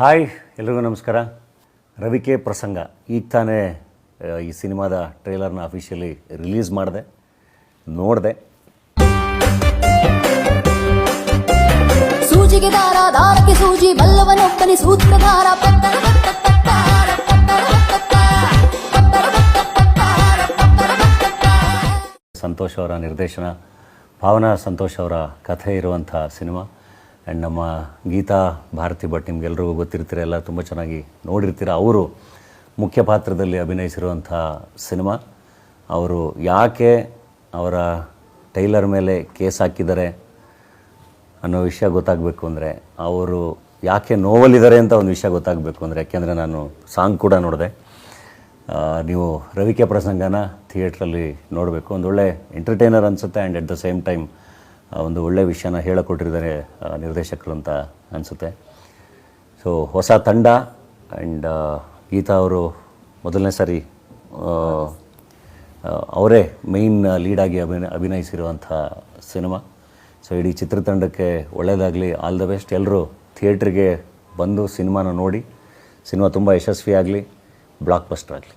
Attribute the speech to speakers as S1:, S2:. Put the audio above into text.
S1: Hi ಎಲ್ರಿಗೂ ನಮಸ್ಕಾರ. ರವಿಕೆ ಪ್ರಸಂಗ. ಈಗ ತಾನೇ ಈ ಸಿನಿಮಾದ ಟ್ರೇಲರ್ನ ಅಫಿಷಿಯಲಿ ರಿಲೀಸ್ ಮಾಡಿದೆ ನೋಡಿದೆ.
S2: ಸೂಜಿಗೆ ದಾರ ದಾರಕ್ಕೆ ಸೂಜಿ ಬಲ್ಲವನೊಬ್ಬನಿ ಸೂತ್ರಧಾರ
S1: ಸಂತೋಷ್ ಅವರ ನಿರ್ದೇಶನ ಭಾವನಾ ಸಂತೋಷ್ ಅವರ ಕಥೆ ಇರುವಂಥ ಸಿನಿಮಾ. ಆ್ಯಂಡ್ ನಮ್ಮ ಗೀತಾ ಭಾರತಿ ಭಟ್ ನಿಮಗೆಲ್ಲರಿಗೂ ಗೊತ್ತಿರ್ತೀರ ಎಲ್ಲ ತುಂಬ ಚೆನ್ನಾಗಿ ನೋಡಿರ್ತೀರ. ಅವರು ಮುಖ್ಯ ಪಾತ್ರದಲ್ಲಿ ಅಭಿನಯಿಸಿರುವಂಥ ಸಿನಿಮಾ. ಅವರು ಯಾಕೆ ಅವರ ಟೈಲರ್ ಮೇಲೆ ಕೇಸ್ ಹಾಕಿದ್ದಾರೆ ಅನ್ನೋ ವಿಷಯ ಗೊತ್ತಾಗಬೇಕು ಅಂದರೆ, ಅವರು ಯಾಕೆ ನೋವಲ್ಲಿದ್ದಾರೆ ಅಂತ ಒಂದು ವಿಷಯ ಗೊತ್ತಾಗಬೇಕು ಅಂದರೆ, ಯಾಕೆಂದರೆ ನಾನು ಸಾಂಗ್ ಕೂಡ ನೋಡಿದೆ. ನೀವು ರವಿಕೆ ಪ್ರಸಂಗನ ಥಿಯೇಟ್ರಲ್ಲಿ ನೋಡಬೇಕು. ಒಂದು ಒಳ್ಳೆ ಎಂಟರ್ಟೈನರ್ ಅನಿಸುತ್ತೆ and at the same time ಒಂದು ಒಳ್ಳೆಯ ವಿಷಯನ ಹೇಳಿಕೊಟ್ಟಿದ್ದಾರೆ ನಿರ್ದೇಶಕರು ಅಂತ ಅನಿಸುತ್ತೆ. ಸೊ ಹೊಸ ತಂಡ ಆ್ಯಂಡ್ ಗೀತಾ ಅವರು ಮೊದಲನೇ ಸಾರಿ ಅವರೇ ಮೇಯ್ನ್ ಲೀಡಾಗಿ ಅಭಿನ, ಅಭಿನಯಿಸಿರುವಂಥ ಸಿನಿಮಾ. ಸೊ ಇಡೀ ಚಿತ್ರತಂಡಕ್ಕೆ ಒಳ್ಳೆಯದಾಗಲಿ ಆಲ್ ದ ಬೆಸ್ಟ್ ಎಲ್ಲರೂ ಥಿಯೇಟ್ರಿಗೆ ಬಂದು ಸಿನಿಮಾನ ನೋಡಿ, ಸಿನಿಮಾ ತುಂಬ ಯಶಸ್ವಿಯಾಗಲಿ ಬ್ಲಾಕ್ ಬಸ್ಟರ್ ಆಗಲಿ.